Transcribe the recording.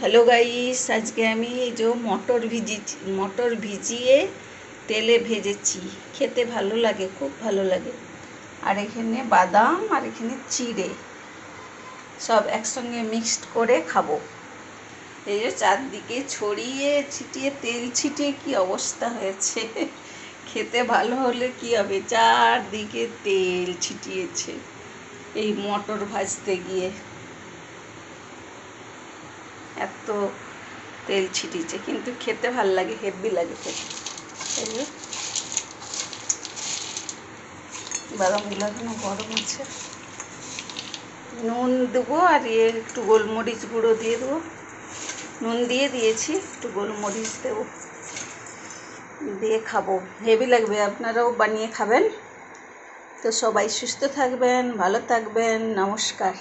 Hello guys, আজকে আমি এই যে মটর ভিজিয়েছি মটর ভিজিয়ে তেলে ভেজেছি। খেতে ভালো লাগে, খুব ভালো লাগে। আর এখানে বাদাম আর এখানে চিড়ে সব একসঙ্গে মিক্সড করে খাব। এই যে চারদিকে ছড়িয়ে ছিটিয়ে, তেল ছিটিয়ে কি অবস্থা হয়েছে? খেতে ভালো হলে কি হবে? চারদিকে তেল ছিটিয়েছে এই মটর ভাজতে গিয়ে। এত তেল ছিটিয়েছে, কিন্তু খেতে ভালো লাগে হেভি লাগে খেতে। গরম আছে। নুন দেবো আর ইয়ে একটু গোলমরিচ গুঁড়ো দিয়ে দেবো। নুন দিয়ে দিয়েছি, একটু গোলমরিচ দেবো। দিয়ে খাব। হেভি লাগবে, আপনারাও বানিয়ে খাবেন। তো সবাই সুস্থ থাকবেন, ভালো থাকবেন, নমস্কার।